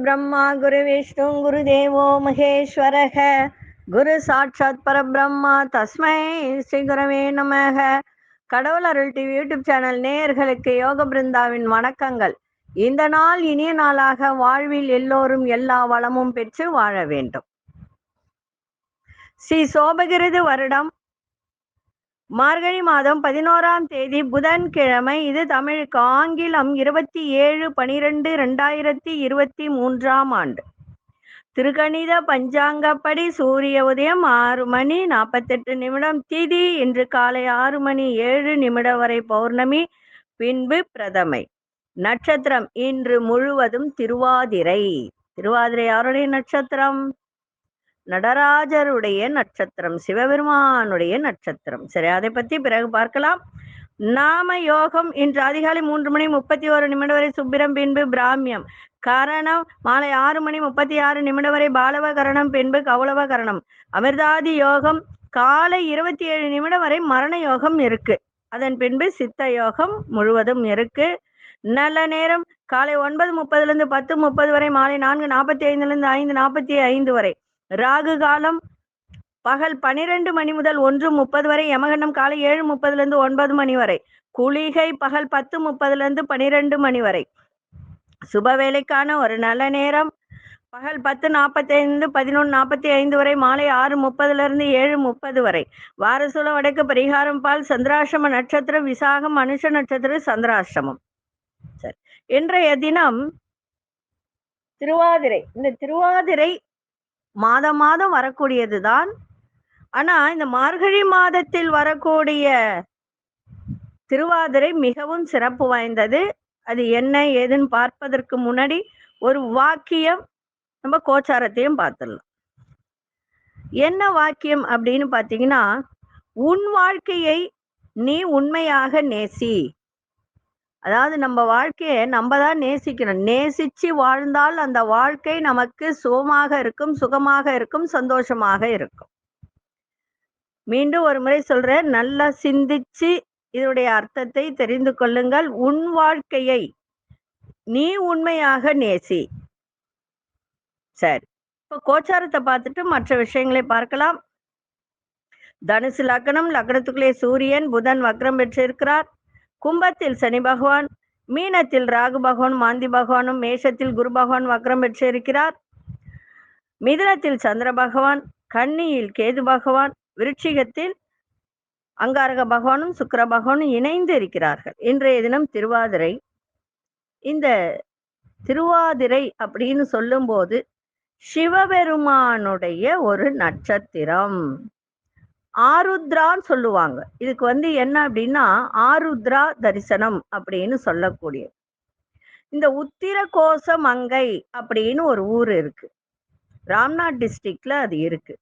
गुरुर्ब्रह्मा गुरुविष्णु गुरुदेवो महेश्वरः குரு சாட்சாத் பரபிரம்மா தஸ்மை ஸ்ரீ குரவே நமக கடவுள் அருள் டிவி யூடியூப் சேனல் நேயர்களுக்கு யோக பிருந்தாவின் வணக்கங்கள் இந்த நாள் இனிய நாளாக வாழ்வில் எல்லோரும் எல்லா வளமும் பெற்று வாழ வேண்டும் ஸ்ரீ சோபகிருது வருடம் மார்கழி மாதம் பதினோராம் தேதி புதன்கிழமை இது தமிழுக்கு ஆங்கிலம் இருபத்தி ஏழு பனிரெண்டு ரெண்டாயிரத்தி இருபத்தி மூன்றாம் ஆண்டு. திருக்கணித பஞ்சாங்கப்படி சூரிய உதயம் ஆறு மணி நாற்பத்தெட்டு நிமிடம் திதி இன்று காலை ஆறு மணி ஏழு நிமிடம் வரை பௌர்ணமி பின்பு பிரதமை. நட்சத்திரம் இன்று முழுவதும் திருவாதிரை. திருவாதிரை யாருடைய நட்சத்திரம்? நடராஜருடைய நட்சத்திரம் சிவபெருமானுடைய நட்சத்திரம். சரி அதை பத்தி பிறகு பார்க்கலாம். நாம யோகம் இன்று அதிகாலை மூன்று மணி முப்பத்தி ஒரு நிமிடம் வரை சுப்பிரம் பின்பு பிராமியம். கரணம் மாலை ஆறு மணி முப்பத்தி ஆறு நிமிடம் வரை பாலவ கரணம் பின்பு கௌளவ கரணம் அமிர்தாதி யோகம் காலை இருபத்தி ஏழு நிமிடம் வரை மரண யோகம் இருக்கு. அதன் பின்பு சித்த யோகம் முழுவதும் இருக்கு. நல்ல நேரம் காலை ஒன்பது முப்பதுல இருந்து பத்து முப்பது வரை மாலை நான்கு நாற்பத்தி ஐந்துல இருந்து ஐந்து நாற்பத்தி ஐந்து வரை. ராகு காலம் பகல் பனிரெண்டு மணி முதல் ஒன்று முப்பது வரை யமகண்டம் காலை ஏழு முப்பதுல இருந்து ஒன்பது மணி வரை குளிகை பகல் பத்து முப்பதுல இருந்து பனிரெண்டு மணி வரை. சுப வேலைக்கான ஒரு நல்ல நேரம். பகல் பத்து நாற்பத்தி ஐந்து பதினொன்று நாற்பத்தி ஐந்து வரை மாலை ஆறு முப்பதுல இருந்து ஏழு முப்பது வரை. வாரசுல வடக்கு பரிகாரம் பால் சந்திராசிரம நட்சத்திரம் விசாகம் மனுஷ நட்சத்திரம் சந்திராசிரமம் சரி. இன்றைய தினம் திருவாதிரை. இந்த திருவாதிரை மாதம் மாதம் வரக்கூடியதுதான். ஆனா இந்த மார்கழி மாதத்தில் வரக்கூடிய திருவாதிரை மிகவும் சிறப்பு வாய்ந்தது. அது என்ன ஏதுன்னு பார்ப்பதற்கு முன்னாடி ஒரு வாக்கியம் நம்ம கோச்சாரத்தையும் பார்த்துடலாம். என்ன வாக்கியம் அப்படின்னு பார்த்தீங்கன்னா உன் வாழ்க்கையை நீ உண்மையாக நேசி. அதாவது நம்ம வாழ்க்கையை நம்ம தான் நேசிக்கணும். நேசிச்சு வாழ்ந்தால் அந்த வாழ்க்கை நமக்கு சுகமாக இருக்கும் சுகமாக இருக்கும் சந்தோஷமாக இருக்கும். மீண்டும் ஒரு முறை சொல்றேன். நல்லா சிந்திச்சு இதனுடைய அர்த்தத்தை தெரிந்து கொள்ளுங்கள். உன் வாழ்க்கையை நீ உண்மையாக நேசி. சரி. இப்போ கோச்சாரத்தை பார்த்துட்டு மற்ற விஷயங்களை பார்க்கலாம். தனுசு லக்னம் லக்னத்துக்குள்ளே சூரியன் புதன் வக்ரம் பெற்றிருக்கிறார். கும்பத்தில் சனி பகவான் மீனத்தில் ராகு பகவான் மாந்தி பகவானும் மேஷத்தில் குரு பகவான் வக்ரம் பெற்றிருக்கிறார். மிதுனத்தில் சந்திர பகவான் கன்னியில் கேது பகவான் விருட்சிகத்தில் அங்காரக பகவானும் சுக்கர பகவானும் இணைந்து இருக்கிறார்கள். இன்றைய தினம் திருவாதிரை. இந்த திருவாதிரை அப்படின்னு சொல்லும்போது சிவபெருமானுடைய ஒரு நட்சத்திரம். ஆருத்ரான்னு சொல்லுவாங்க. இதுக்கு வந்து என்ன அப்படின்னா ஆருத்ரா தரிசனம் அப்படின்னு சொல்லக்கூடிய. இந்த உத்திர கோச மங்கை அப்படின்னு ஒரு ஊர் இருக்கு. ராம்நாத் டிஸ்ட்ரிக்ட்ல அது இருக்கு.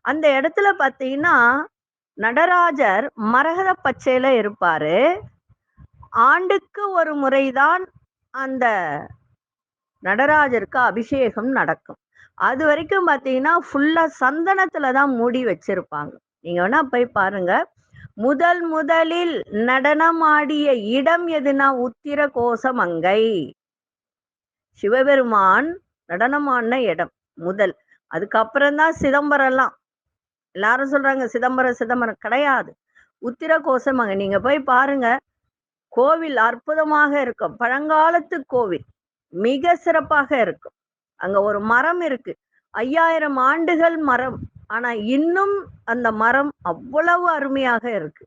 அந்த இடத்துல பார்த்தீங்கன்னா நடராஜர் மரகத பச்சையில இருப்பாரு. ஆண்டுக்கு ஒரு முறைதான் அந்த நடராஜருக்கு அபிஷேகம் நடக்கும். அது வரைக்கும் பார்த்தீங்கன்னா ஃபுல்லா சந்தனத்துல தான் மூடி வச்சிருப்பாங்க. நீங்க வேணா போய் பாருங்க. முதல் முதலில் நடனமாடிய இடம் எதுனா உத்திர கோசமங்கை சிவபெருமான் நடனமான இடம் முதல். அதுக்கப்புறம்தான் சிதம்பரம்லாம். எல்லாரும் சொல்றாங்க சிதம்பரம் சிதம்பரம் கிடையாது. உத்திர கோசமங்கை நீங்க போய் பாருங்க. கோவில் அற்புதமாக இருக்கும். பழங்காலத்து கோவில். மிக சிறப்பாக இருக்கும். அங்க ஒரு மரம் இருக்கு. ஐயாயிரம் ஆண்டுகள் மரம். ஆனா இன்னும் அந்த மரம் அவ்வளவு அருமையாக இருக்கு.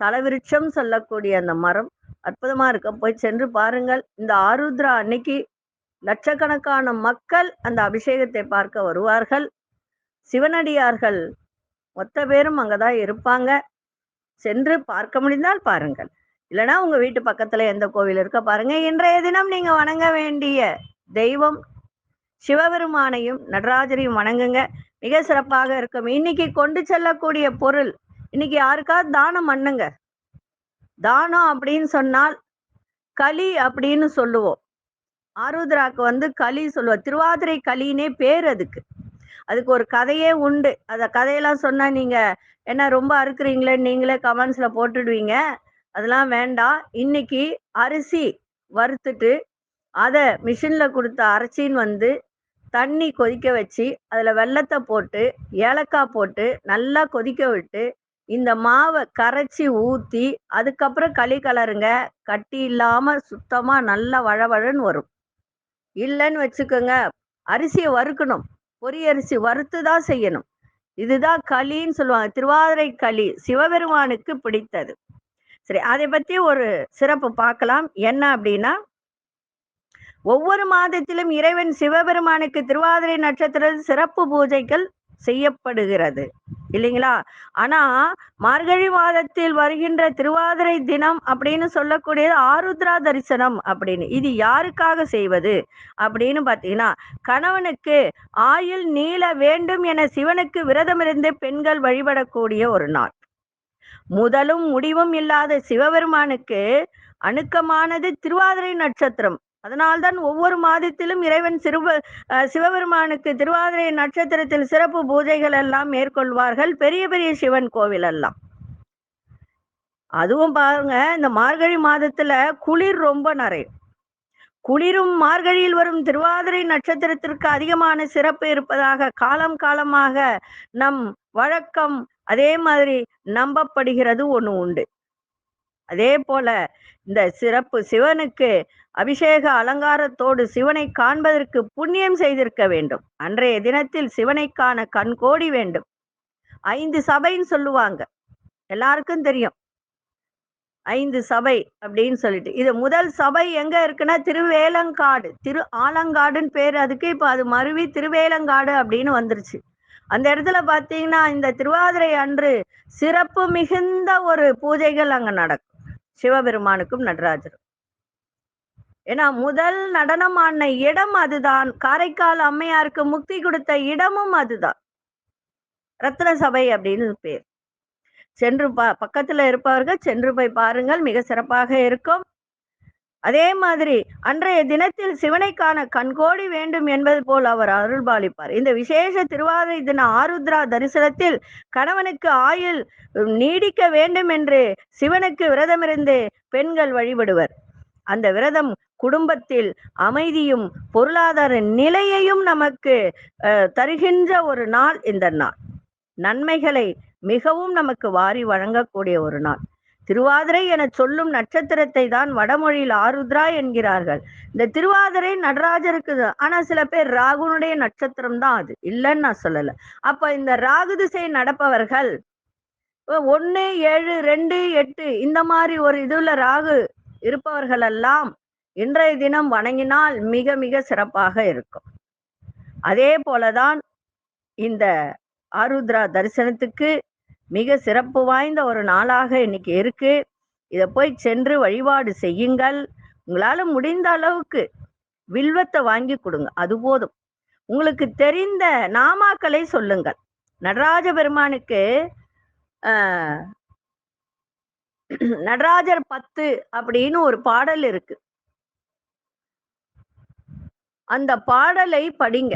தலவிருட்சம் சொல்லக்கூடிய அந்த மரம் அற்புதமா இருக்க. போய் சென்று பாருங்கள். இந்த ஆருத்ரா அன்னைக்கு லட்சக்கணக்கான மக்கள் அந்த அபிஷேகத்தை பார்க்க வருவார்கள். சிவனடியார்கள் மொத்த பேரும் அங்கதான் இருப்பாங்க. சென்று பார்க்க முடிந்தால் பாருங்கள். இல்லைன்னா உங்க வீட்டு பக்கத்துல எந்த கோவில் இருக்க பாருங்க. இன்றைய தினம் நீங்க வணங்க வேண்டிய தெய்வம் சிவபெருமானையும் நடராஜரையும் வணங்குங்க. மிக சிறப்பாக இருக்கும். இன்னைக்கு கொண்டு செல்லக்கூடிய பொருள் இன்னைக்கு யாருக்காவது தானம் பண்ணுங்க. தானம் அப்படின்னு சொன்னால் களி அப்படின்னு சொல்லுவோம். ஆருத்ராக்கு வந்து களி சொல்லுவோம் திருவாதிரை களின்னே பேர் அதுக்கு. அதுக்கு ஒரு கதையே உண்டு. அந்த கதையெல்லாம் சொன்னா நீங்க என்ன ரொம்ப அறுக்குறீங்களே நீங்களே கமெண்ட்ஸ்ல போட்டுடுவீங்க. அதெல்லாம் வேண்டாம். இன்னைக்கு அரிசி வறுத்துட்டு அதை மிஷின்ல கொடுத்த அரைச்சின்னு வந்து தண்ணி கொதிக்க வச்சு அதில் வெல்லத்தை போட்டு ஏலக்காய் போட்டு நல்லா கொதிக்க விட்டு இந்த மாவை கரைச்சி ஊற்றி அதுக்கப்புறம் களி கலருங்க. கட்டி இல்லாமல் சுத்தமாக நல்லா வழவழன்னு வரும். இல்லைன்னு வச்சுக்கோங்க அரிசியை வறுக்கணும். பொரியரிசி வறுத்து தான் செய்யணும். இதுதான் களின்னு சொல்லுவாங்க. திருவாதிரை களி சிவபெருமானுக்கு பிடித்தது. சரி அதை பற்றி ஒரு சிறப்பு பார்க்கலாம். என்ன அப்படின்னா ஒவ்வொரு மாதத்திலும் இறைவன் சிவபெருமானுக்கு திருவாதிரை நட்சத்திர சிறப்பு பூஜைகள் செய்யப்படுகிறது. இல்லைங்களா? ஆனா மார்கழி மாதத்தில் வருகின்ற திருவாதிரை தினம் அப்படின்னு சொல்லக்கூடியது ஆருத்ரா தரிசனம் அப்படின்னு. இது யாருக்காக செய்வது அப்படின்னு பார்த்தீங்கன்னா கணவனுக்கு ஆயுள் நீள வேண்டும் என சிவனுக்கு விரதமிருந்து பெண்கள் வழிபடக்கூடிய ஒரு நாள். முதலும் முடிவும் இல்லாத சிவபெருமானுக்கு அணுக்கமானது திருவாதிரை நட்சத்திரம். அதனால்தான் ஒவ்வொரு மாதத்திலும் இறைவன் சிறுவ சிவபெருமானுக்கு திருவாதிரை நட்சத்திரத்தில் சிறப்பு பூஜைகள் எல்லாம் மேற்கொள்வார்கள். பெரிய பெரிய சிவன் கோவில் எல்லாம். அதுவும் பாருங்க இந்த மார்கழி மாதத்துல குளிர் ரொம்ப நிறையும். குளிரும் மார்கழியில் வரும் திருவாதிரை நட்சத்திரத்திற்கு அதிகமான சிறப்பு இருப்பதாக காலம் காலமாக நம் வழக்கம் அதே மாதிரி நம்பப்படுகிறது ஒண்ணு உண்டு. அதே போல இந்த சிறப்பு சிவனுக்கு அபிஷேக அலங்காரத்தோடு சிவனை காண்பதற்கு புண்ணியம் செய்திருக்க வேண்டும். அன்றைய தினத்தில் சிவனை காண கண்கோடி வேண்டும். ஐந்து சபைன்னு சொல்லுவாங்க. எல்லாருக்கும் தெரியும். ஐந்து சபை அப்படின்னு சொல்லிட்டு. இது முதல் சபை எங்க இருக்குன்னா திருவேலங்காடு. திரு ஆலங்காடுன்னு பேர் அதுக்கு இப்ப அது மருவி திருவேலங்காடு அப்படின்னு வந்துருச்சு. அந்த இடத்துல பாத்தீங்கன்னா இந்த திருவாதிரை அன்று சிறப்பு மிகுந்த ஒரு பூஜைகள் அங்க நடக்கும். சிவபெருமானுக்கும் நடராஜரும் ஏன்னா முதல் நடனம் இடம் அதுதான். காரைக்கால் அம்மையாருக்கு முக்தி கொடுத்த இடமும் அதுதான். ரத்ன சபை அப்படின்னு பேர். சென்று பா பக்கத்துல இருப்பவர்கள் சென்று போய் பாருங்கள் மிக சிறப்பாக இருக்கும். அதே மாதிரி அன்றைய தினத்தில் சிவனைக்கான கண்கோடி வேண்டும் என்பது போல் அவர் அருள்பாலிப்பார். இந்த விசேஷ திருவாதிரை தின ஆருத்ரா தரிசனத்தில் கணவனுக்கு ஆயுள் நீடிக்க வேண்டும் என்று சிவனுக்கு விரதமிருந்து பெண்கள் வழிபடுவர். அந்த விரதம் குடும்பத்தில் அமைதியும் பொருளாதார நிலையையும் நமக்கு தருகின்ற ஒரு நாள் இந்த நாள். நன்மைகளை மிகவும் நமக்கு வாரி வழங்கக்கூடிய ஒரு நாள். திருவாதிரை என சொல்லும் நட்சத்திரத்தை தான் வடமொழியில் ஆருத்ரா என்கிறார்கள். இந்த திருவாதிரை நடராஜருக்கு ஆனா சில பேர் ராகுனுடைய நட்சத்திரம் தான் அது. இல்லைன்னு நான் சொல்லல. அப்ப இந்த ராகு திசை நடப்பவர்கள் ஒன்னு ஏழு ரெண்டு எட்டு இந்த மாதிரி ஒரு இதுல ராகு இருப்பவர்கள் எல்லாம் இன்றைய தினம் வணங்கினால் மிக மிக சிறப்பாக இருக்கும். அதே போலதான் இந்த ஆருத்ரா தரிசனத்துக்கு மிக சிறப்பு வாய்ந்த ஒரு நாளாக இன்னைக்கு இருக்கு. இதை போய் சென்று வழிபாடு செய்யுங்கள். உங்களால முடிந்த அளவுக்கு வில்வத்தை வாங்கி கொடுங்க. அது போதும். உங்களுக்கு தெரிந்த நாமாக்களை சொல்லுங்கள். நடராஜ பெருமானுக்கு நடராஜர் பத்து அப்படின்னு ஒரு பாடல் இருக்கு. அந்த பாடலை படிங்க.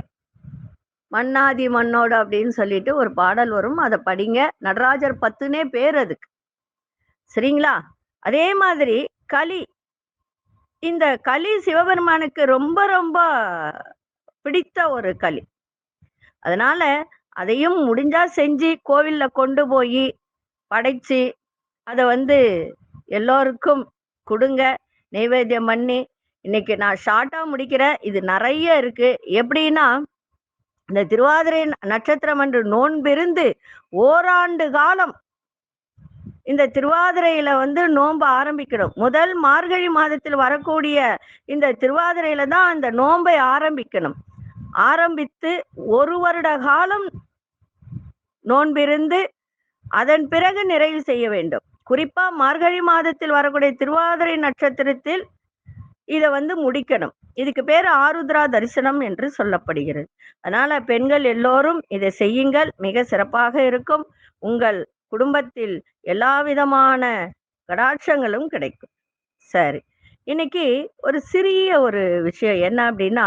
மன்னாதி மன்னோடு அப்படின்னு சொல்லிட்டு ஒரு பாடல் வரும். அதை படிங்க. நடராஜர் பத்துனே பேர் அதுக்கு. சரிங்களா? அதே மாதிரி களி. இந்த களி சிவபெருமானுக்கு ரொம்ப ரொம்ப பிடித்த ஒரு களி. அதனால அதையும் முடிஞ்சா செஞ்சு கோவில்ல கொண்டு போய் படைச்சு அதை வந்து எல்லோருக்கும் கொடுங்க நைவேத்தியம் பண்ணி இன்னைக்கு நான் ஷார்ட்டாக முடிக்கிறேன். இது நிறைய இருக்கு. எப்படின்னா இந்த திருவாதிரை நட்சத்திரம் என்று நோன்பிருந்து ஓராண்டு காலம் இந்த திருவாதிரையில வந்து நோன்பு ஆரம்பிக்கணும் முதல் மார்கழி மாதத்தில் வரக்கூடிய இந்த திருவாதிரையில தான் அந்த நோன்பை ஆரம்பிக்கணும். ஆரம்பித்து ஒரு வருட காலம் நோன்பிருந்து அதன் பிறகு நிறைவு செய்ய வேண்டும். குறிப்பா மார்கழி மாதத்தில் வரக்கூடிய திருவாதிரை நட்சத்திரத்தில் இதை வந்து முடிக்கணும். இதுக்கு பேர் ஆருத்ரா தரிசனம் என்று சொல்லப்படுகிறது. அதனால பெண்கள் எல்லோரும் இதை செய்யுங்கள். மிக சிறப்பாக இருக்கும். உங்கள் குடும்பத்தில் எல்லா விதமான கடாட்சங்களும் கிடைக்கும். சரி. இன்னைக்கு ஒரு சிறிய ஒரு விஷயம் என்ன அப்படின்னா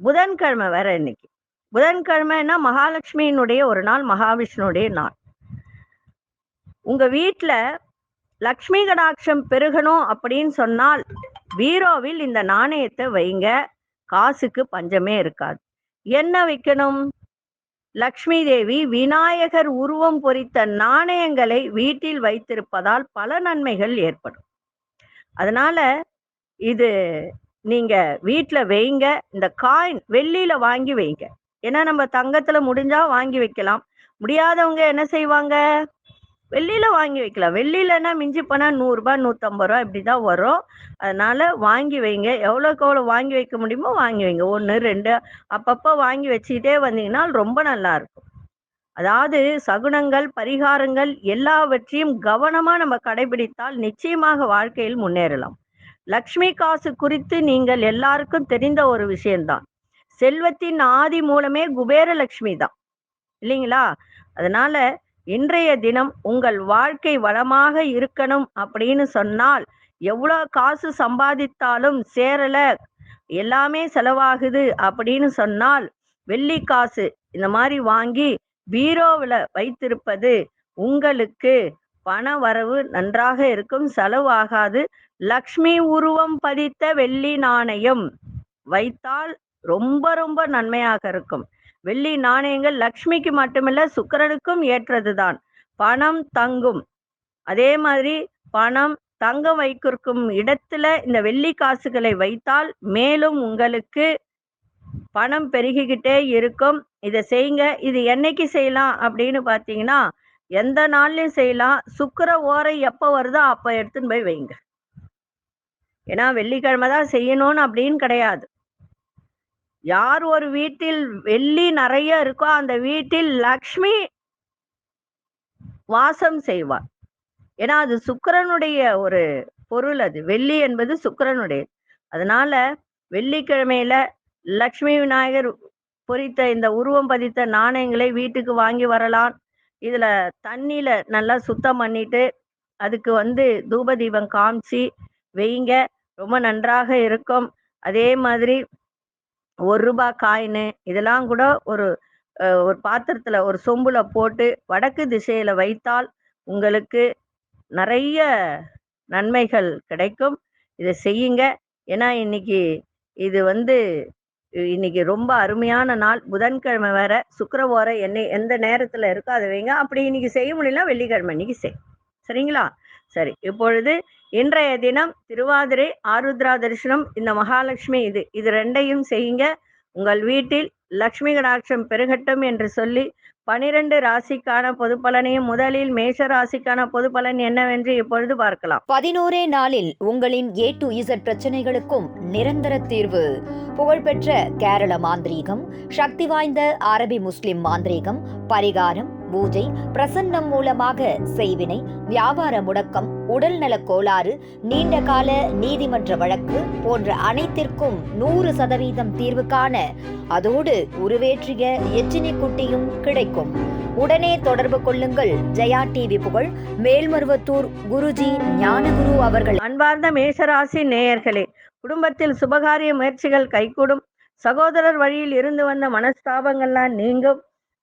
புதன்கிழமை வேற இன்னைக்கு. புதன்கிழமைன்னா மகாலட்சுமியினுடைய ஒரு நாள் மகாவிஷ்ணுடைய நாள். உங்க வீட்டில் லக்ஷ்மி கடாட்சம் பெருகணும் அப்படின்னு சொன்னால் பீரோவில் இந்த நாணயத்தை வைங்க. காசுக்கு பஞ்சமே இருக்காது. என்ன வைக்கணும்? லக்ஷ்மி தேவி விநாயகர் உருவம் பொறித்த நாணயங்களை வீட்டில் வைத்திருப்பதால் பல நன்மைகள் ஏற்படும். அதனால இது நீங்க வீட்டில் வைங்க. இந்த காயின் வெள்ளியில வாங்கி வைங்க. ஏன்னா நம்ம தங்கத்துல முடிஞ்சா வாங்கி வைக்கலாம். முடியாதவங்க என்ன செய்வாங்க? வெள்ளியில வாங்கி வைக்கலாம். வெள்ளியிலன்னா மிஞ்சி போனா நூறுரூபா நூற்றம்பது ரூபா இப்படி தான் வரும். அதனால வாங்கி வைங்க. எவ்வளோக்கு எவ்வளோ வாங்கி வைக்க முடியுமோ வாங்கி வைங்க. ஒன்று ரெண்டு அப்பப்போ வாங்கி வச்சுக்கிட்டே வந்தீங்கன்னா ரொம்ப நல்லா இருக்கும். அதாவது சகுனங்கள் பரிகாரங்கள் எல்லாவற்றையும் கவனமா நம்ம கடைபிடித்தால் நிச்சயமாக வாழ்க்கையில் முன்னேறலாம். லக்ஷ்மி காசு குறித்து நீங்கள் எல்லாருக்கும் தெரிந்த ஒரு விஷயம்தான். செல்வத்தின் ஆதி மூலமே குபேர லக்ஷ்மி தான் இல்லைங்களா? அதனால இன்றைய தினம் உங்கள் வாழ்க்கை வளமாக இருக்கணும் அப்படின்னு சொன்னால் எவ்வளோ காசு சம்பாதித்தாலும் சேரல எல்லாமே செலவாகுது அப்படின்னு சொன்னால் வெள்ளி காசு இந்த மாதிரி வாங்கி பீரோவில் வைத்திருப்பது உங்களுக்கு பண வரவு நன்றாக இருக்கும் செலவாகாது. லக்ஷ்மி உருவம் பதித்த வெள்ளி நாணயம் வைத்தால் ரொம்ப ரொம்ப நன்மையாக இருக்கும். வெள்ளி நாணயங்கள் லக்ஷ்மிக்கு மட்டுமல்ல சுக்கரனுக்கும் ஏற்றதுதான். பணம் தங்கும். அதே மாதிரி பணம் தங்கம் வைக்கிருக்கும் இடத்துல இந்த வெள்ளி காசுகளை வைத்தால் மேலும் உங்களுக்கு பணம் பெருகிக்கிட்டே இருக்கும். இதை செய்யுங்க. இது என்னைக்கு செய்யலாம் அப்படின்னு பார்த்தீங்கன்னா எந்த நாள்லையும் செய்யலாம். சுக்கிர ஓரை எப்போ வருதோ அப்போ எடுத்துன்னு போய் வைங்க ஏன்னா வெள்ளிக்கிழமை தான் செய்யணும்னு அப்படின்னு கிடையாது. யார் ஒரு வீட்டில் வெள்ளி நிறைய இருக்கோ அந்த வீட்டில் லக்ஷ்மி வாசம் செய்வார் ஏன்னா அது சுக்கரனுடைய ஒரு பொருள் அது. வெள்ளி என்பது சுக்கரனுடைய அதனால வெள்ளிக்கிழமையில லக்ஷ்மி விநாயகர் பொறித்த இந்த உருவம் பதித்த நாணயங்களை வீட்டுக்கு வாங்கி வரலாம். இதுல தண்ணியில நல்லா சுத்தம் பண்ணிட்டு அதுக்கு வந்து தூப தீபம் காமிச்சு வெய்ங்க. ரொம்ப நன்றாக இருக்கும். அதே மாதிரி ஒரு ரூபாய் காயினு இதெல்லாம் கூட ஒரு ஒரு பாத்திரத்துல ஒரு சொம்புல போட்டு வடக்கு திசையில வைத்தால் உங்களுக்கு நிறைய நன்மைகள் கிடைக்கும். இதை செய்யுங்க. ஏன்னா இன்னைக்கு இது வந்து இன்னைக்கு ரொம்ப அருமையான நாள். புதன்கிழமை வேற சுக்கரவாரம் என்ன எந்த நேரத்துல இருக்கோ அதை வைங்க. அப்படி இன்னைக்கு செய்ய முடியல வெள்ளிக்கிழமை இன்னைக்கு செய். சரிங்களா? சரி இப்பொழுது இன்றைய தினம் திருவாதிரை ஆருத்ரா தரிசனம் இந்த மகாலட்சுமி இது. இது ரெண்டையும் செய்யுங்க. உங்கள் வீட்டில் லக்ஷ்மி கடாட்சம் பெருகட்டும் என்று சொல்லி பனிரெண்டு ராசிக்கான பொது பலனையும் முதலில் மேஷ ராசிக்கான பொது பலன் என்னவென்று இப்பொழுது பார்க்கலாம். பதினோரே நாளில் உங்களின் ஏ டு இசட் பிரச்சனைகளுக்கும் நிரந்தர தீர்வு. புகழ்பெற்ற கேரள மாந்திரீகம் சக்தி வாய்ந்த அரபி முஸ்லிம் மாந்திரீகம் பரிகாரம் பூஜை பிரசன்னம் மூலமாக செய்வினை வியாபார முடக்கம் உடல்நலக் கோளாறு நீண்ட கால நீதிமன்ற வழக்கு போன்ற அனைத்திற்கும் நூறு சதவீதம் தீர்வு காண அதோடு உருவேற்றிய எச்சினி குட்டியும் கிடைக்கும். உடனே தொடர்பு கொள்ளுங்கள். ஜெயா டிவி புகழ் மேல்மருவத்தூர் குருஜி ஞானகுரு அவர்கள். அன்பார்ந்த மேஷராசி நேயர்களே குடும்பத்தில் சுபகாரிய முயற்சிகள் கைகூடும். சகோதரர் வழியில் இருந்து வந்த மனஸ்தாபங்கள்லாம் நீங்கும்.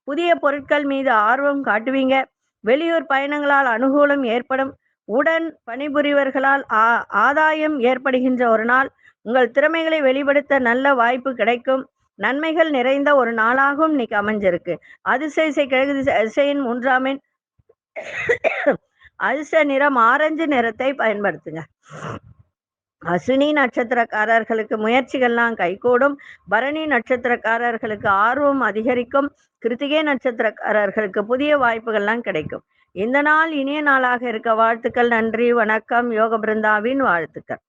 புதிய பொருட்கள் மீது ஆர்வம் காட்டுவீங்க. வெளியூர் பயணங்களால் அனுகூலம் ஏற்படும். உடன் பணிபுரிவர்களால் ஆ- ஆதாயம் ஏற்படுகின்ற ஒரு நாள். உங்கள் திறமைகளை வெளிப்படுத்த நல்ல வாய்ப்பு கிடைக்கும். நன்மைகள் நிறைந்த ஒரு நாளாகவும் இன்னைக்கு அமைஞ்சிருக்கு. அதிசய கிழக்கு திசையின் அதிசயின் மூன்றாமின் அதிர்ஷ்ட நிறம் ஆரஞ்சு நிறத்தை பயன்படுத்துங்க. அஸ்வினி நட்சத்திரக்காரர்களுக்கு முயற்சிகள்லாம் கைகூடும். பரணி நட்சத்திரக்காரர்களுக்கு ஆர்வம் அதிகரிக்கும். கிருத்திகை நட்சத்திரக்காரர்களுக்கு புதிய வாய்ப்புகள்லாம் கிடைக்கும். இந்த நாள் இனிய நாளாக இருக்க வாழ்த்துக்கள் நன்றி வணக்கம். யோக பிருந்தாவின் வாழ்த்துக்கள்.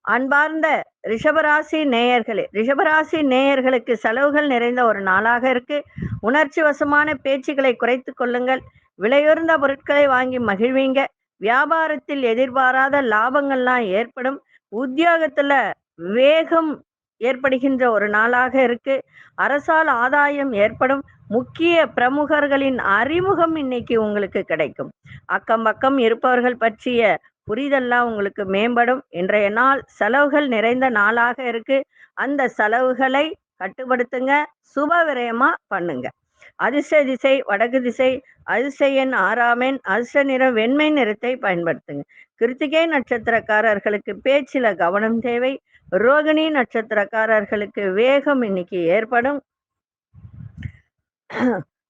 அன்பார்ந்த ரிஷபராசி நேயர்களே ரிஷபராசி நேயர்களுக்கு செலவுகள் நிறைந்த ஒரு நாளாக இருக்கு. உணர்ச்சி வசமான பேச்சுக்களை குறைத்து கொள்ளுங்கள். விலையுறந்த பொருட்களை வாங்கி மகிழ்வீங்க. வியாபாரத்தில் எதிர்பாராத லாபங்கள்லாம் ஏற்படும். உத்தியோகத்துல வேகம் ஏற்படுகின்ற ஒரு நாளாக இருக்கு. அரசால் ஆதாயம் ஏற்படும். முக்கிய பிரமுகர்களின் அறிமுகம் இன்னைக்கு உங்களுக்கு கிடைக்கும். அக்கம் பக்கம் இருப்பவர்கள் பற்றிய புரிதெல்லாம் உங்களுக்கு மேம்படும். இன்றைய நாள் செலவுகள் நிறைந்த நாளாக இருக்கு. அந்த செலவுகளை கட்டுப்படுத்துங்க. சுப விரயமா பண்ணுங்க. அதிர்ஷ்ட திசை வடக்கு திசை அதிர்ஷ்ட எண் ஆறாம் அதிர்ஷ்ட நிறம் வெண்மை நிறத்தை பயன்படுத்துங்க. கிருத்திகை நட்சத்திரக்காரர்களுக்கு பேச்சில கவனம் தேவை. ரோகிணி நட்சத்திரக்காரர்களுக்கு வேகம் இன்னைக்கு ஏற்படும்.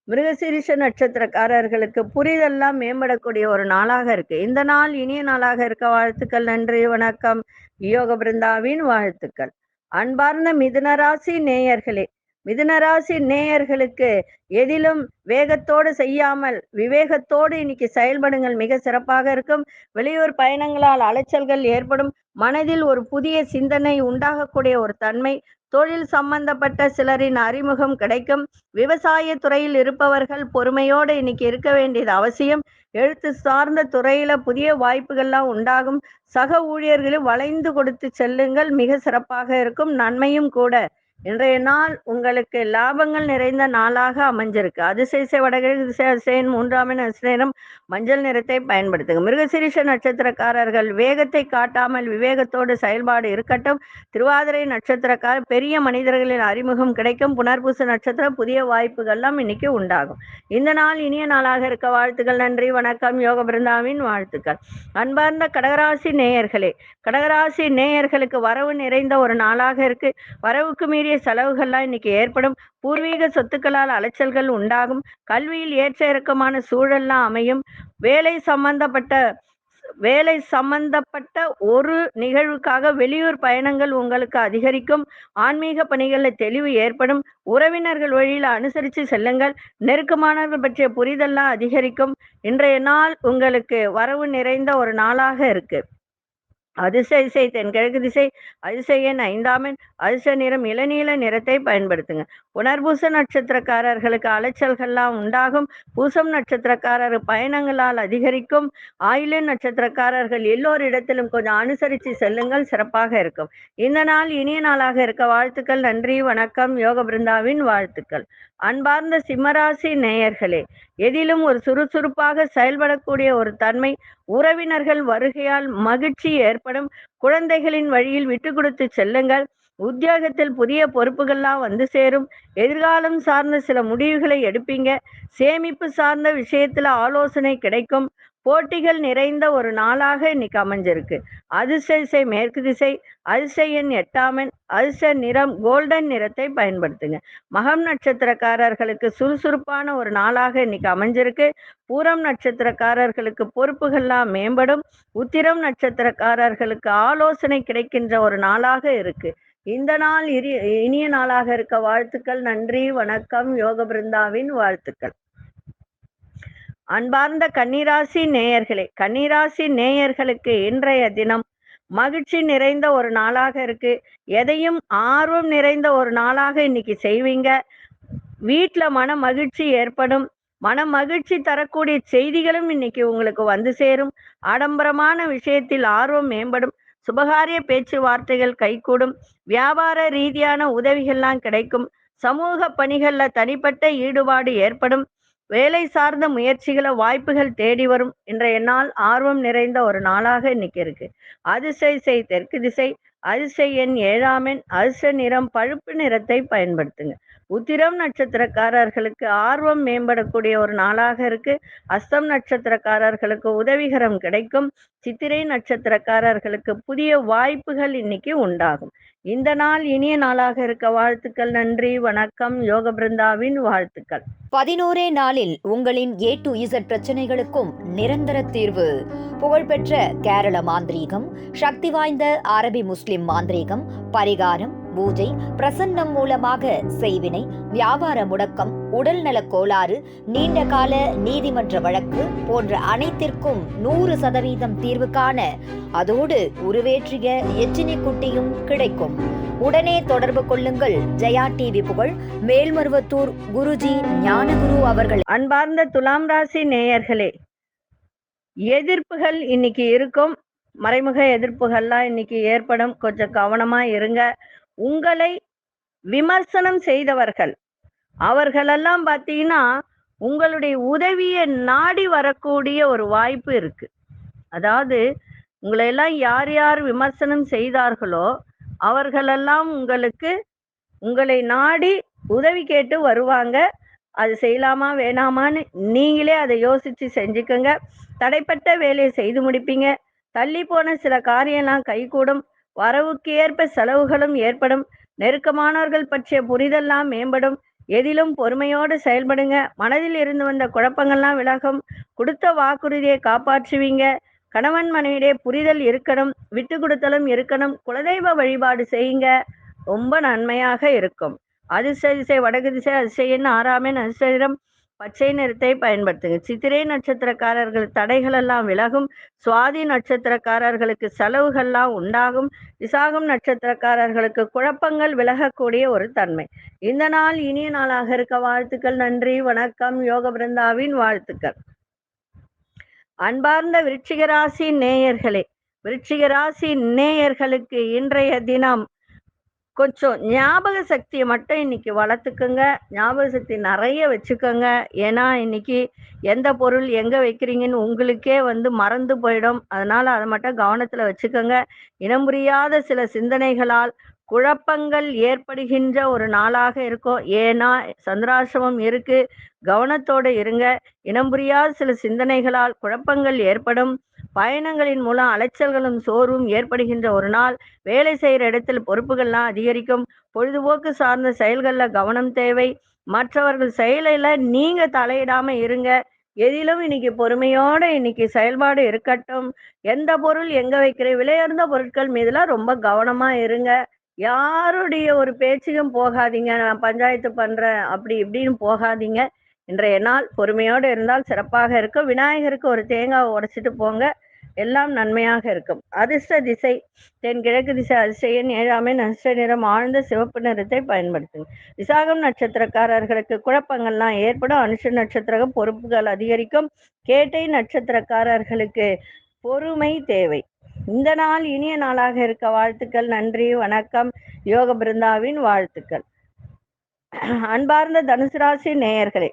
மிருகசீரிஷ நட்சத்திரக்காரர்களுக்கு புரிதெல்லாம் மேம்படக்கூடிய ஒரு நாளாக இருக்கு. இந்த நாள் இனிய நாளாக இருக்க வாழ்த்துக்கள் நன்றி வணக்கம். யோக பிருந்தாவின் வாழ்த்துக்கள். அன்பார்ந்த மிதுனராசி நேயர்களே மிதுனராசி நேயர்களுக்கு எதிலும் வேகத்தோடு செய்யாமல் விவேகத்தோடு இன்னைக்கு செயல்படுங்கள். மிக சிறப்பாக இருக்கும். வெளியூர் பயணங்களால் அலைச்சல்கள் ஏற்படும். மனதில் ஒரு புதிய சிந்தனை உண்டாகக்கூடிய ஒரு தன்மை தொழில் சம்பந்தப்பட்ட சிலரின் அறிமுகம் கிடைக்கும். விவசாய துறையில் இருப்பவர்கள் பொறுமையோடு இன்னைக்கு இருக்க வேண்டியது அவசியம். எழுத்து சார்ந்த துறையில புதிய வாய்ப்புகள்லாம் உண்டாகும். சக ஊழியர்களும் வளைந்து கொடுத்து செல்லுங்கள். மிக சிறப்பாக இருக்கும். நன்மையும் கூட. இன்றைய நாள் உங்களுக்கு லாபங்கள் நிறைந்த நாளாக அமைஞ்சிருக்கு. அதிசயசை வடகிழக்கு திசை அதிசயன் மூன்றாம் நேரம் மஞ்சள் நிறத்தை பயன்படுத்துங்க. மிருகசிரிஷ நட்சத்திரக்காரர்கள் வேகத்தை காட்டாமல் விவேகத்தோடு செயல்பாடு இருக்கட்டும். திருவாதிரை நட்சத்திரக்கார பெரிய மனிதர்களின் அறிமுகம் கிடைக்கும். புனர்பூச நட்சத்திரம் புதிய வாய்ப்புகள்லாம் இன்னைக்கு உண்டாகும். இந்த நாள் இனிய நாளாக இருக்க வாழ்த்துக்கள் நன்றி வணக்கம். யோக பிருந்தாவின் வாழ்த்துக்கள். அன்பார்ந்த கடகராசி நேயர்களே கடகராசி நேயர்களுக்கு வரவு நிறைந்த ஒரு நாளாக இருக்கு. வரவுக்கு மீறிய செலவுகள்லாம் இன்னைக்கு ஏற்படும். பூர்வீக சொத்துக்களால் அலைச்சல்கள் உண்டாகும். கல்வியில் ஏற்ற இறக்கமான சூழல்லாம் அமையும். வேலை சம்பந்தப்பட்ட வேலை சம்பந்தப்பட்ட ஒரு நிகழ்வுக்காக வெளியூர் பயணங்கள் உங்களுக்கு அதிகரிக்கும். ஆன்மீக பணிகளில் தெளிவு ஏற்படும். உறவினர்கள் வழியில் அனுசரித்து செல்லுங்கள். நெருக்கமானவர்கள் பற்றிய புரிதல்லாம் அதிகரிக்கும். இன்றைய நாள் உங்களுக்கு வரவு நிறைந்த ஒரு நாளாக இருக்கு. அதிர்ஷ்ட திசை தென்கிழக்கு திசை அதிசயன் ஐந்தாமன் அதிச நிறம் இளநீல நிறத்தை பயன்படுத்துங்க. புனர்பூச நட்சத்திரக்காரர்களுக்கு அலைச்சல்கள்லாம் உண்டாகும். பூசம் நட்சத்திரக்காரர் பயணங்களால் அதிகரிக்கும். ஆயிலம் நட்சத்திரக்காரர்கள் எல்லோரிடத்திலும் கொஞ்சம் அனுசரித்து செல்லுங்கள் சிறப்பாக இருக்கும். இந்த நாள் இனிய நாளாக இருக்க வாழ்த்துக்கள். நன்றி வணக்கம். யோக பிருந்தாவின் வாழ்த்துக்கள். அன்பார்ந்த சிம்மராசி நேயர்களே எதிலும் ஒரு சுறுசுறுப்பாக செயல்படக்கூடிய ஒரு தன்மை உறவினர்கள் வருகையால் மகிழ்ச்சி ஏற்படும். குழந்தைகளின் வழியில் விட்டு கொடுத்து செல்லுங்கள். உத்தியோகத்தில் புதிய பொறுப்புகள்லாம் வந்து சேரும். எதிர்காலம் சார்ந்த சில முடிவுகளை எடுப்பீங்க. சேமிப்பு சார்ந்த விஷயத்துல ஆலோசனை கிடைக்கும். போட்டிகள் நிறைந்த ஒரு நாளாக இன்னைக்கு அமைஞ்சிருக்கு. அதிர்ஷ்ட திசை மேற்கு திசை அதிர்ஷ்ட எண் அதிச அதிர்ஷ்ட நிறம் கோல்டன் நிறத்தை பயன்படுத்துங்க. மகம் நட்சத்திரக்காரர்களுக்கு சுறுசுறுப்பான ஒரு நாளாக இன்னைக்கு அமைஞ்சிருக்கு. பூரம் நட்சத்திரக்காரர்களுக்கு பொறுப்புகள்லாம் மேம்படும். உத்திரம் நட்சத்திரக்காரர்களுக்கு ஆலோசனை கிடைக்கின்ற ஒரு நாளாக இருக்கு. இந்த நாள் இரி இனிய நாளாக இருக்க வாழ்த்துக்கள். நன்றி வணக்கம் யோக பிருந்தாவின் வாழ்த்துக்கள். அன்பார்ந்த கன்னிராசி நேயர்களே கன்னிராசி நேயர்களுக்கு இன்றைய தினம் மகிழ்ச்சி நிறைந்த ஒரு நாளாக இருக்கு. எதையும் ஆர்வம் நிறைந்த ஒரு நாளாக இன்னைக்கு செய்வீங்க. வீட்டில் மன மகிழ்ச்சி ஏற்படும். மன மகிழ்ச்சி தரக்கூடிய செய்திகளும் இன்னைக்கு உங்களுக்கு வந்து சேரும். ஆடம்பரமான விஷயத்தில் ஆர்வம் மேம்படும். சுபகாரிய பேச்சுவார்த்தைகள் கைகூடும். வியாபார ரீதியான உதவிகள்லாம் கிடைக்கும். சமூக பணிகளில் தனிப்பட்ட ஈடுபாடு ஏற்படும். வேலை சார்ந்த முயற்சிகளை வாய்ப்புகள் தேடி வரும் இன்றைய நாள் ஆர்வம் நிறைந்த ஒரு நாளாக இன்னைக்கு இருக்கு அதிசை செய் தெற்கு திசை அதிசை எண் ஏழாம் எண் அரிச நிறம் பழுப்பு நிறத்தை பயன்படுத்துங்க. உத்திரம் நட்சத்திரக்காரர்களுக்கு ஆர்வம் மேம்படக்கூடிய ஒரு நாளாக இருக்கு. அஸ்தம் நட்சத்திரக்காரர்களுக்கு உதவிகரம் கிடைக்கும். சித்திரை நட்சத்திரக்காரர்களுக்கு புதிய வாய்ப்புகள் இன்னைக்கு உண்டாகும். இந்த நாள் இனிய நாளாக இருக்க வாழ்த்துக்கள் நன்றி வணக்கம் யோக பிருந்தாவின் வாழ்த்துக்கள். பதினோரே நாளில் உங்களின் ஏ டு இசட் பிரச்சனைகளுக்கும் நிரந்தர தீர்வு. புகழ்பெற்ற கேரள மாந்திரீகம் சக்தி வாய்ந்த அரபி முஸ்லிம் மாந்திரீகம் பரிகாரம் பூஜை பிரசன்னம் மூலமாக செய்வினை வியாபார முடக்கம் உடல்நலக் கோளாறு நீண்ட கால நீதிமன்ற வழக்கு போன்ற அனைத்திற்கும் நூறு சதவீதம் தீர்வு காண அதோடு உருவேற்றிய எச்சினி குட்டியும் கிடைக்கும். உடனே தொடர்பு கொள்ளுங்கள். ஜெயா டிவி புகழ் மேல்மருவத்தூர் குருஜி ஞானகுரு அவர்கள். அன்பார்ந்த துலாம் ராசி நேயர்களே எதிர்ப்புகள் இன்னைக்கு இருக்கும். மறைமுக எதிர்ப்புகள்லாம் இன்னைக்கு ஏற்படும். கொஞ்சம் கவனமா இருங்க. உங்களை விமர்சனம் செய்தவர்கள். அவர்களெல்லாம் பார்த்தீங்கன்னா உங்களுடைய உதவியை நாடி வரக்கூடிய ஒரு வாய்ப்பு இருக்கு. அதாவது உங்களை எல்லாம் யார் யார் விமர்சனம் செய்தார்களோ அவர்களெல்லாம் உங்களுக்கு உங்களை நாடி உதவி கேட்டு வருவாங்க. அது செய்யலாமா வேணாமான்னு நீங்களே அதை யோசிச்சு செஞ்சுக்கோங்க. தடைப்பட்ட வேலையை செய்து முடிப்பீங்க. தள்ளி போன சில காரியம்லாம் கைகூடும். வரவுக்கு ஏற்ப செலவுகளும் ஏற்படும். நெருக்கமானவர்கள் பற்றிய புரிதல்லாம் மேம்படும். எதிலும் பொறுமையோடு செயல்படுங்க. மனதில் இருந்து வந்த குழப்பங்கள்லாம் விலகும். கொடுத்த வாக்குறுதியை காப்பாற்றுவீங்க. கணவன் மனைவியிடையே புரிதல் இருக்கணும். விட்டு கொடுத்தலும் இருக்கணும். குலதெய்வ வழிபாடு செய்யுங்க. ரொம்ப நன்மையாக இருக்கும். அதிர்ஷ்ட திசை வடக்கு திசை அதிசயன் ஆறாமின் அதிர்ஷ்டம் பச்சை நிறத்தை பயன்படுத்துங்க. சித்திரை நட்சத்திரக்காரர்கள் தடைகள் எல்லாம் விலகும். சுவாதி நட்சத்திரக்காரர்களுக்கு செலவுகள்லாம் உண்டாகும். விசாகம் நட்சத்திரக்காரர்களுக்கு குழப்பங்கள் விலகக்கூடிய ஒரு தன்மை. இந்த நாள் இனிய நாளாக இருக்க வாழ்த்துக்கள் நன்றி வணக்கம். யோக பிருந்தாவின் வாழ்த்துக்கள். அன்பார்ந்த விருச்சிகராசி நேயர்களே விருச்சிகராசி நேயர்களுக்கு இன்றைய தினம் கொஞ்சம் ஞாபக சக்தியை மட்டும் இன்னைக்கு வளர்த்துக்குங்க. ஞாபக சக்தி நிறைய வச்சுக்கோங்க. ஏன்னா இன்னைக்கு எந்த பொருள் எங்கே வைக்கிறீங்கன்னு உங்களுக்கே வந்து மறந்து போயிடும். அதனால அதை மட்டும் கவனத்தில் வச்சுக்கோங்க. இனமுறியாத சில சிந்தனைகளால் குழப்பங்கள் ஏற்படுகின்ற ஒரு நாளாக இருக்கும் ஏன்னா சந்திராசிரமம் இருக்கு கவனத்தோடு இருங்க. இனம் புரியாத சில சிந்தனைகளால் குழப்பங்கள் ஏற்படும். பயணங்களின் மூலம் அலைச்சல்களும் சோர்வும் ஏற்படுகின்ற ஒரு நாள். வேலை செய்கிற இடத்தில் பொறுப்புகள்லாம் அதிகரிக்கும். பொழுதுபோக்கு சார்ந்த செயல்களில் கவனம் தேவை. மற்றவர்கள் செயலில் நீங்கள் தலையிடாமல் இருங்க. எதிலும் இன்னைக்கு பொறுமையோட இன்னைக்கு செயல்பாடு இருக்கட்டும். எந்த பொருள் எங்க வைக்கிற விலையுயர்ந்த பொருட்கள் மீதுலாம் ரொம்ப கவனமா இருங்க. யாருடைய ஒரு பேச்சுக்கும் போகாதீங்க நான் பஞ்சாயத்து பண்றேன் அப்படி இப்படின்னு போகாதீங்க. இன்றைய நாள் பொறுமையோடு இருந்தால் சிறப்பாக இருக்கும். விநாயகருக்கு ஒரு தேங்காவை உடைச்சிட்டு போங்க எல்லாம் நன்மையாக இருக்கும். அதிர்ஷ்ட திசை தென்கிழக்கு திசை அதிசயன் ஏழாமை நஷ்ட நிறம் ஆழ்ந்த சிவப்பு நிறத்தை பயன்படுத்துங்க. விசாகம் நட்சத்திரக்காரர்களுக்கு குழப்பங்கள்லாம் ஏற்படும். அனுஷ நட்சத்திரம் பொறுப்புகள் அதிகரிக்கும். கேட்டை நட்சத்திரக்காரர்களுக்கு பொறுமை தேவை. இந்த நாள் இனிய நாளாக இருக்க வாழ்த்துக்கள் நன்றி வணக்கம். யோக பிருந்தாவின் வாழ்த்துக்கள். அன்பார்ந்த தனுசு ராசி நேயர்களே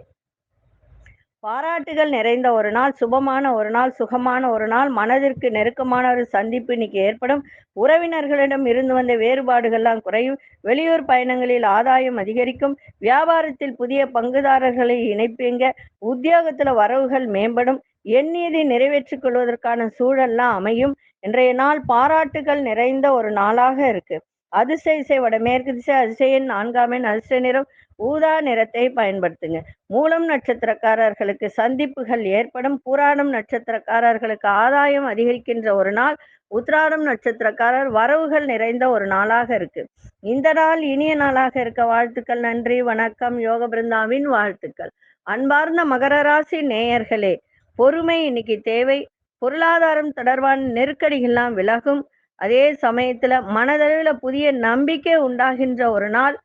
பாராட்டுகள் நிறைந்த ஒரு நாள் சுபமான ஒரு நாள் சுகமான ஒரு நாள் மனதிற்கு நெருக்கமான ஒரு சந்திப்பு இன்னைக்கு ஏற்படும். உறவினர்களிடம் இருந்து வந்த வேறுபாடுகள்லாம் குறையும். வெளியூர் பயணங்களில் ஆதாயம் அதிகரிக்கும். வியாபாரத்தில் புதிய பங்குதாரர்களை இணைப்பீங்க. உத்தியோகத்துல வரவுகள் மேம்படும். எண்ணியதை நிறைவேற்றிக் கொள்வதற்கான சூழல்லாம் அமையும். இன்றைய நாள் பாராட்டுகள் நிறைந்த ஒரு நாளாக இருக்கு. அதிர்ஷ்ட இசை வடமேற்கு திசை அதிசயன் நான்காமின் அதிர்ஷ்ட நிறம் ஊதா நிறத்தை பயன்படுத்துங்க. மூலம் நட்சத்திரக்காரர்களுக்கு சந்திப்புகள் ஏற்படும். பூராடம் நட்சத்திரக்காரர்களுக்கு ஆதாயம் அதிகரிக்கின்ற ஒரு நாள். உத்ராடம் நட்சத்திரக்காரர் வரவுகள் நிறைந்த ஒரு நாளாக இருக்கு. இந்த நாள் இனிய நாளாக இருக்க வாழ்த்துக்கள் நன்றி வணக்கம் யோக பிருந்தாவின் வாழ்த்துக்கள். அன்பார்ந்த மகர ராசி நேயர்களே பொறுமை இன்னைக்கு தேவை. பொருளாதாரம் தொடர்பான நெருக்கடிகள்லாம் விலகும். அதே சமயத்துல மனதளவில் புதிய நம்பிக்கை உண்டாகின்ற ஒரு நாள்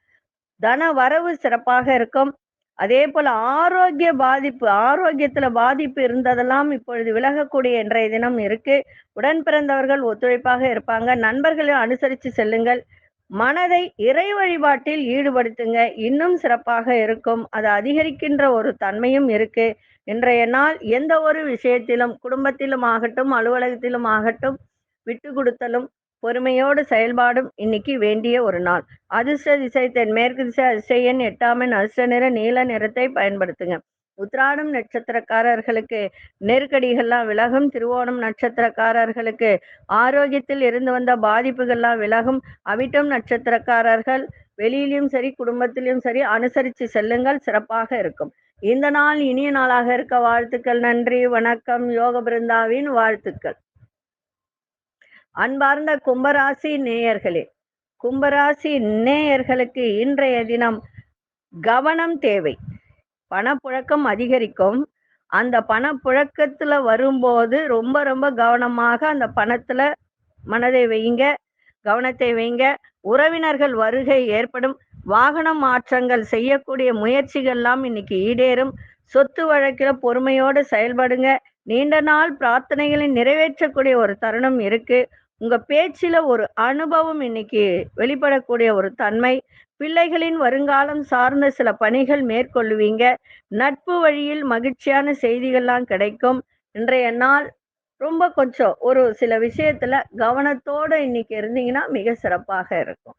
தன வரவு சிறப்பாக இருக்கும். அதே போல ஆரோக்கிய பாதிப்பு ஆரோக்கியத்துல பாதிப்பு இருந்ததெல்லாம் இப்பொழுது விலகக்கூடிய இன்றைய தினம் இருக்கு. உடன் பிறந்தவர்கள் ஒத்துழைப்பாக இருப்பாங்க. நண்பர்களை அனுசரித்து செல்லுங்கள். மனதை இறை வழிபாட்டில் ஈடுபடுத்துங்க. இன்னும் சிறப்பாக இருக்கும். அது அதிகரிக்கின்ற ஒரு தன்மையும் இருக்கு. இன்றைய நாள் எந்த ஒரு விஷயத்திலும் குடும்பத்திலும் ஆகட்டும் அலுவலகத்திலும் ஆகட்டும் விட்டு கொடுத்தலும் பொறுமையோடு செயல்பாடும் இன்னைக்கு வேண்டிய ஒரு நாள். அதிர்ஷ்ட திசை தென் மேற்கு திசை அதிசயன் எட்டாமின் அதிர்ஷ்ட நிற நீல நிறத்தை பயன்படுத்துங்க. உத்ராடம் நட்சத்திரக்காரர்களுக்கு நெருக்கடிகள்லாம் விலகும் திருவோணம் நட்சத்திரக்காரர்களுக்கு ஆரோக்கியத்தில் இருந்து வந்த பாதிப்புகள்லாம் விலகும். அவிட்டம் நட்சத்திரக்காரர்கள் வெளியிலும் சரி குடும்பத்திலும் சரி அனுசரித்து செல்லுங்கள். சிறப்பாக இருக்கும். இந்த நாள் இனிய நாளாக இருக்க வாழ்த்துக்கள். நன்றி வணக்கம். யோக பிருந்தாவின் வாழ்த்துக்கள். அன்பார்ந்த கும்பராசி நேயர்களே கும்பராசி நேயர்களுக்கு இன்றைய தினம் கவனம் தேவை. பணப்புழக்கம் அதிகரிக்கும். அந்த பணப்புழக்கத்துல வரும்போது ரொம்ப ரொம்ப கவனமாக அந்த பணத்துல மனதை வைங்க கவனத்தை வைங்க உறவினர்கள் வருகை ஏற்படும். வாகன மாற்றங்கள் செய்யக்கூடிய முயற்சிகள்லாம் இன்னைக்கு ஈடேறும். சொத்து வழக்கில் பொறுமையோடு செயல்படுங்க. நீண்ட நாள் பிரார்த்தனைகளை நிறைவேற்றக்கூடிய ஒரு தருணம் இருக்கு. உங்க பேச்சில ஒரு அனுபவம் இன்னைக்கு வெளிப்படக்கூடிய ஒரு தன்மை. பிள்ளைகளின் வருங்காலம் சார்ந்த சில பணிகள் மேற்கொள்வீங்க. நட்பு வழியில் மகிழ்ச்சியான செய்திகள்லாம் கிடைக்கும். இன்றைய நாள் ரொம்ப கொஞ்சம் ஒரு சில விஷயத்துல கவனத்தோட இன்னைக்கு இருந்தீங்கன்னா மிக சிறப்பாக இருக்கும்.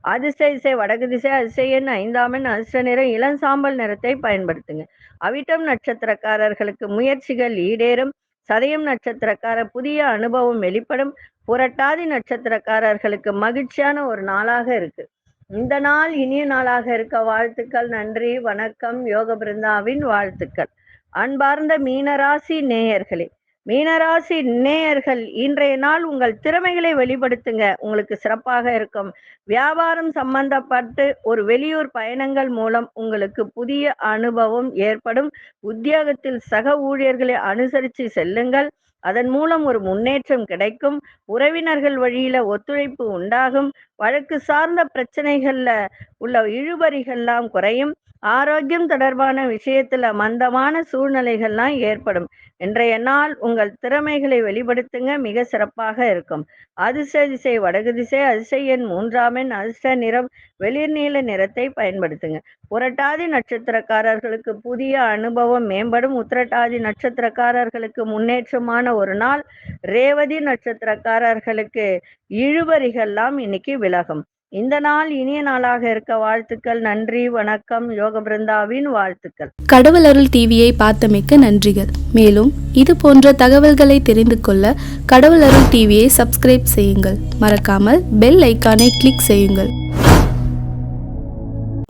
அதிர்ஷ்ட இசை வடக்கு திசை அதிசயன் ஐந்தாமன் அதிர்ஷ்ட நிறம் இளஞ்சாம்பல் நிறத்தை பயன்படுத்துங்க. அவிட்டம் நட்சத்திரக்காரர்களுக்கு முயற்சிகள் ஈடேறும். சதயம் நட்சத்திரக்காரர் புதிய அனுபவம் வெளிப்படும். புரட்டாதி நட்சத்திரக்காரர்களுக்கு மகிழ்ச்சியான ஒரு நாளாக இருக்கு. இந்த நாள் இனிய நாளாக இருக்க வாழ்த்துக்கள் நன்றி வணக்கம் யோக பிருந்தாவின் வாழ்த்துக்கள். அன்பார்ந்த மீனராசி நேயர்களே மீனராசி நேயர்கள் இன்றைய நாள் உங்கள் திறமைகளை வெளிப்படுத்துங்க. உங்களுக்கு சிறப்பாக இருக்கும். வியாபாரம் சம்பந்தப்பட்டு ஒரு வெளியூர் பயணங்கள் மூலம் உங்களுக்கு புதிய அனுபவம் ஏற்படும். உத்தியோகத்தில் சக ஊழியர்களை அனுசரித்து செல்லுங்கள். அதன் மூலம் ஒரு முன்னேற்றம் கிடைக்கும். உறவினர்கள் வழியில ஒத்துழைப்பு உண்டாகும். வழக்கு சார்ந்த பிரச்சனைகள்ல உள்ள இழுபறிகள்லாம் குறையும். ஆரோக்கியம் தொடர்பான விஷயத்துல மந்தமான சூழ்நிலைகள்லாம் ஏற்படும். இன்றைய நாள் உங்கள் திறமைகளை வெளிப்படுத்துங்க மிக சிறப்பாக இருக்கும். அதிர்ஷ்ட திசை வடகு திசை அதிர்ஷ்ட எண் மூன்றாம் எண் அதிர்ஷ்ட நிறம் வெளிர் நீல நிறத்தை பயன்படுத்துங்க. புரட்டாதி நட்சத்திரக்காரர்களுக்கு புதிய அனுபவம் மேம்படும். உத்திரட்டாதி நட்சத்திரக்காரர்களுக்கு முன்னேற்றமான ஒரு நாள். ரேவதி நட்சத்திரக்காரர்களுக்கு இழுபறிகள்லாம் இன்னைக்கு விலகும். இந்த நாள் இனிய நாளாக இருக்க வாழ்த்துக்கள். நன்றி வணக்கம். யோக பிருந்தாவின் வாழ்த்துக்கள். கடவுள் அருள் டிவியை பார்த்தமைக்க நன்றிகள். மேலும் இது போன்ற தகவல்களை தெரிந்து கொள்ள கடவுள் அருள் டிவியை சப்ஸ்கிரைப் செய்யுங்கள். மறக்காமல் பெல் ஐக்கானை கிளிக் செய்யுங்கள்.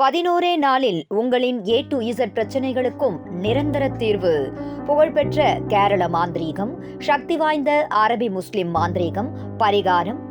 பதினோரே நாளில் உங்களின் ஏ டு இசட் பிரச்சனைகளுக்கும் நிரந்தர தீர்வு. புகழ்பெற்ற கேரள மாந்திரீகம் சக்தி வாய்ந்த அரபி முஸ்லிம் மாந்திரீகம் பரிகாரம்